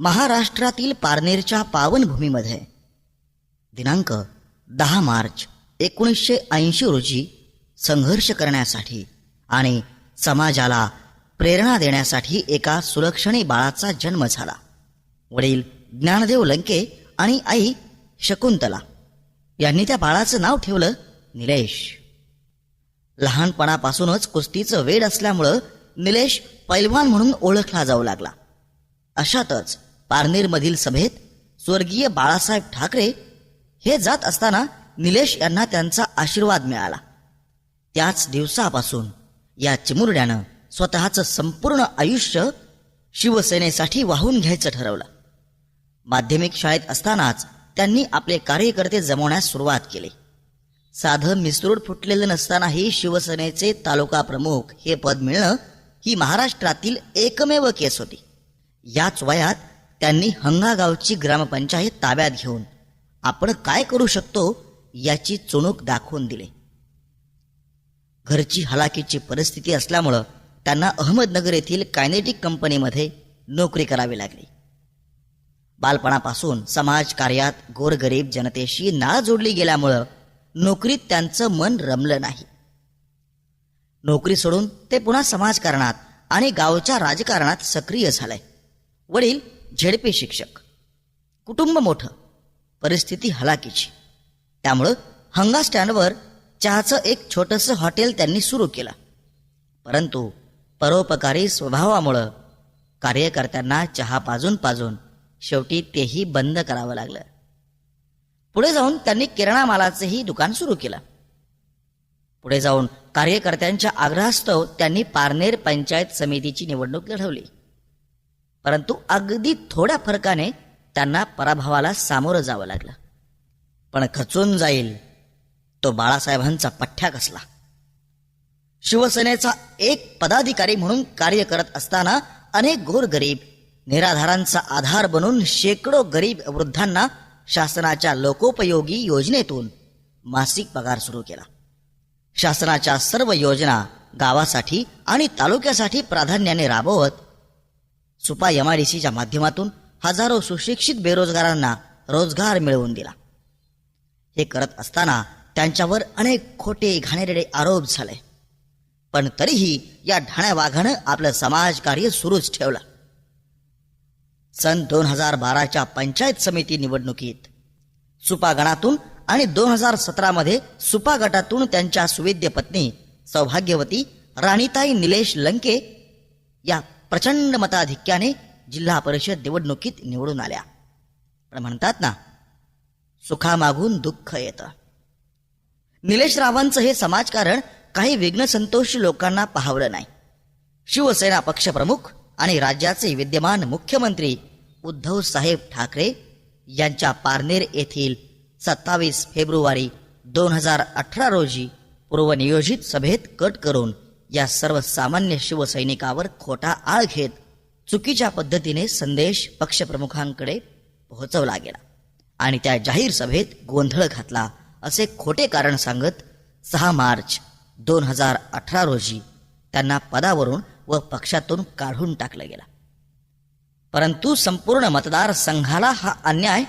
महाराष्ट्रातील पारनेरच्या पावनभूमीमध्ये. दिनांक दहा मार्च एकोणीसशे ऐंशी रोजी संघर्ष करण्यासाठी आणि समाजाला प्रेरणा देण्यासाठी एका सुलक्षणी बाळाचा जन्म झाला. वडील ज्ञानदेव लंके आणि आई शकुंतला यांनी त्या बाळाचं नाव ठेवलं निलेश. लहानपणापासूनच कुस्तीचं वेड असल्यामुळं निलेश पैलवान म्हणून ओळखला जाऊ लागला. अशातच पारनेरमधील सभेत स्वर्गीय बाळासाहेब ठाकरे हे जात असताना निलेश यांना त्यांचा आशीर्वाद मिळाला. त्याच दिवसापासून या चिमुरड्यानं स्वतःचं संपूर्ण आयुष्य शिवसेनेसाठी वाहून घ्यायचं ठरवलं. माध्यमिक शाळेत असतानाच त्यांनी आपले कार्यकर्ते जमवण्यास सुरुवात केली. साधं मिसरूड फुटलेलं नसतानाही शिवसेनेचे तालुका प्रमुख हे पद मिळणं ही महाराष्ट्रातील एकमेव केस होती. याच वयात त्यांनी हंगागावची ग्रामपंचायत ताब्यात घेऊन आपण काय करू शकतो याची चुणूक दाखवून दिली. घरची हलाखीची परिस्थिती असल्यामुळं त्यांना अहमदनगर येथील कायनेटिक कंपनीमध्ये नोकरी करावी लागली. बालपणापासून समाजकार्यात गोरगरीब जनतेशी नाळ जोडली गेल्यामुळं नोकरीत त्यांचं मन रमलं नाही. नोकरी सोडून ते पुन्हा समाजकारणात आणि गावच्या राजकारणात सक्रिय झालंय. वडील झेडपी शिक्षक. कुटुंब मोठं परिस्थिती हलाकीची त्यामुळं हंगा स्टँडवर चहाचं एक छोटंसं हॉटेल त्यांनी सुरू केलं. परंतु परोपकारी स्वभावामुळं कार्यकर्त्यांना चहा पाजून पाजून शेवटी तेही बंद करावं लागलं. पुढे जाऊन त्यांनी किराणा मालाचंही दुकान सुरू केलं. पुढे जाऊन कार्यकर्त्यांच्या आग्रहास्तव त्यांनी पारनेर पंचायत समितीची निवडणूक लढवली. परंतु अगदी थोड्या फरकाने त्यांना पराभवाला सामोरं जावं लागलं. पण खचून जाईल तो बाळासाहेबांचा पठ्ठ्या कसला. शिवसेनेचा एक पदाधिकारी म्हणून कार्य करत असताना अनेक गोरगरीब निराधारांचा आधार बनून शेकडो गरीब वृद्धांना शासनाच्या लोकोपयोगी योजनेतून मासिक पगार सुरू केला. शासनाच्या सर्व योजना गावासाठी आणि तालुक्यासाठी प्राधान्याने राबवत सुपा एम माध्यमातून हजारो सुशिक्षित बेरोजगारांना रोजगार मिळवून दिला. हे करत असताना त्यांच्यावर अनेक खोटे घाणेरडे आरोप झाले. पण तरीही या ढाण्या वाघानं आपलं समाजकार्य सुरूच ठेवलं. सन दोन हजार बाराच्या पंचायत समिती निवडणुकीत सुपा गणातून आणि दोन हजार सतरामध्ये सुपा गटातून त्यांच्या सुवेद्य पत्नी सौभाग्यवती राणीताई निलेश लंके या प्रचंड मताधिक्याने जिल्हा परिषद निवडणुकीत निवडून आल्या. पण म्हणतात ना सुखामागून दुःख येतं. निलेश रावांचं हे समाजकारण काही विघ्नसंतोषी लोकांना पाहवलं नाही. शिवसेना पक्षप्रमुख आणि राज्याचे विद्यमान मुख्यमंत्री उद्धव साहेब ठाकरे यांच्या पारनेर येथील सत्तावीस फेब्रुवारी दोन हजार अठरा रोजी पूर्वनियोजित सभेत कट करून या सर्वसामान्य शिवसैनिकावर खोटा आळ घेत चुकीच्या पद्धतीने संदेश पक्षप्रमुखांकडे पोहोचवला गेला आणि त्या जाहीर सभेत गोंधळ घातला असे खोटे कारण सांगत सहा मार्च दोन हजार अठरा रोजी त्यांना पदावरून व पक्षातून काढून टाकलं गेला. परंतु संपूर्ण मतदारसंघाला हा अन्याय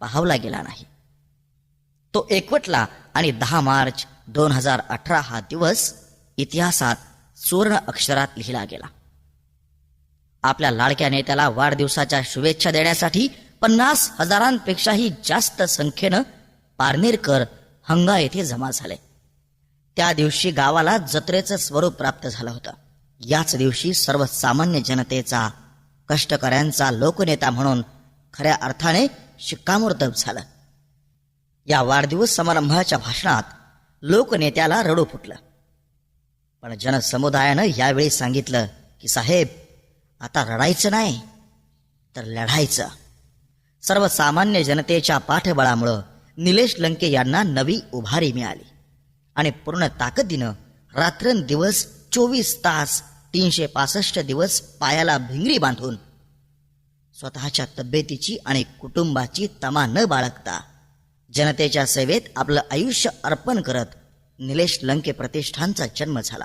पाहवला गेला नाही. तो एकवटला आणि दहा मार्च दोन हजार अठरा हा दिवस इतिहासात सुवर्ण अक्षरात लिहिला गेला. आपल्या लाडक्या नेत्याला वाढदिवसाच्या शुभेच्छा देण्यासाठी पन्नास हजारांपेक्षाही जास्त संख्येनं पारनेरकर हंगा येथे जमा झाले. त्या दिवशी गावाला जत्रेचं स्वरूप प्राप्त झालं होतं. याच दिवशी सर्वसामान्य जनतेचा कष्टकऱ्यांचा लोकनेता म्हणून खऱ्या अर्थाने शिक्कामोर्तब झालं. या वाढदिवस समारंभाच्या भाषणात लोकनेत्याला रडू फुटलं. पण जनसमुदायानं यावेळी सांगितलं की साहेब आता रडायचं नाही तर लढायचं. सर्वसामान्य जनतेच्या पाठबळामुळं निलेश लंके यांना नवी उभारी मिळाली आणि पूर्ण ताकदीनं रात्रंदिवस चोवीस तास तीनशे पासष्ट दिवस पायाला भिंगरी बांधून स्वतःच्या तब्येतीची आणि कुटुंबाची तमा न बाळगता जनतेच्या सेवेत आपलं आयुष्य अर्पण करत निलेश लंके प्रतिष्ठानचा जन्म झाला.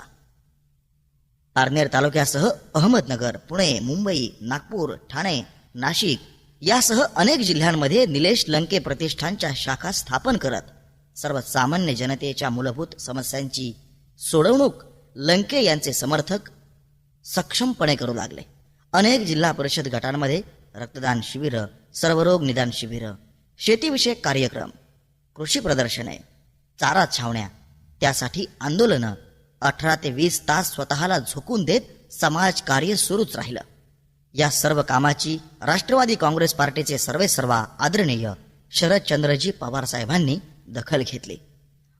पारनेर तालुक्यासह अहमदनगर पुणे मुंबई नागपूर ठाणे नाशिक यासह अनेक जिल्ह्यांमध्ये निलेश लंके प्रतिष्ठानच्या शाखा स्थापन करत सर्वसामान्य जनतेच्या मूलभूत समस्यांची सोडवणूक लंके यांचे समर्थक सक्षमपणे करू लागले. अनेक जिल्हा परिषद गटांमध्ये रक्तदान शिबिरं सर्वरोग निदान शिबिरं शेतीविषयक कार्यक्रम कृषी प्रदर्शने चारा छावण्या त्यासाठी आंदोलनं अठरा ते वीस तास स्वतःला झोकून देत समाज कार्य सुरूच राहिलं. या सर्व कामाची राष्ट्रवादी काँग्रेस पार्टीचे सर्वे सर्वा आदरणीय शरदचंद्रजी पवार साहेबांनी दखल घेतली.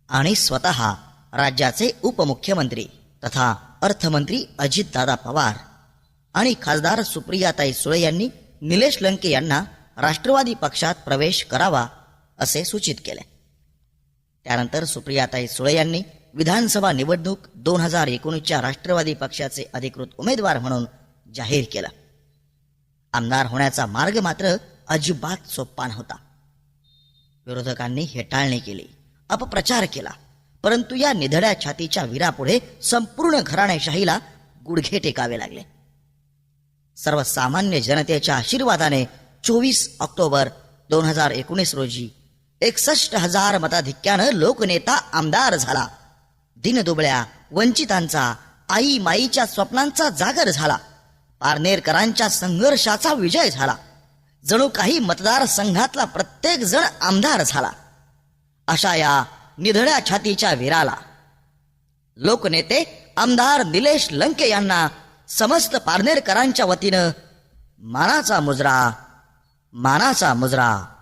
आणि स्वतः राज्याचे उपमुख्यमंत्री तथा अर्थमंत्री अजितदादा पवार आणि खासदार सुप्रियाताई सुळे यांनी निलेश लंके यांना राष्ट्रवादी पक्षात प्रवेश करावा असे सूचित केले. त्यानंतर सुप्रियाताई सुळे यांनी विधानसभा निवडणूक दोन हजार एकोणीसच्या राष्ट्रवादी पक्षाचे अधिकृत उमेदवार म्हणून जाहीर केला. आमदार होण्याचा मार्ग मात्र अजिबात सोपा नव्हता. विरोधकांनी हेटाळणी केली अपप्रचार केला परंतु या निधड्या छातीच्या वीरापुढे संपूर्ण घराणेशाहीला गुडघे टेकावे लागले. सर्वसामान्य जनतेच्या आशीर्वादाने चोवीस ऑक्टोबर दोन हजार एकोणीस रोजी एकसष्ट हजार मताधिक्यानं लोकनेता आमदार झाला. दिनदुबळ्या वंचितांचा आई माईच्या स्वप्नांचा जागर झाला. पारनेरकरांच्या संघर्षाचा विजय झाला. जणू काही मतदारसंघातला प्रत्येक जण आमदार झाला. अशा या निधड्या छातीच्या वीराला. लोकनेते आमदार निलेश लंके यांना समस्त पारनेरकरांच्या वतीनं मानाचा मुजरा मानाचा मुजरा.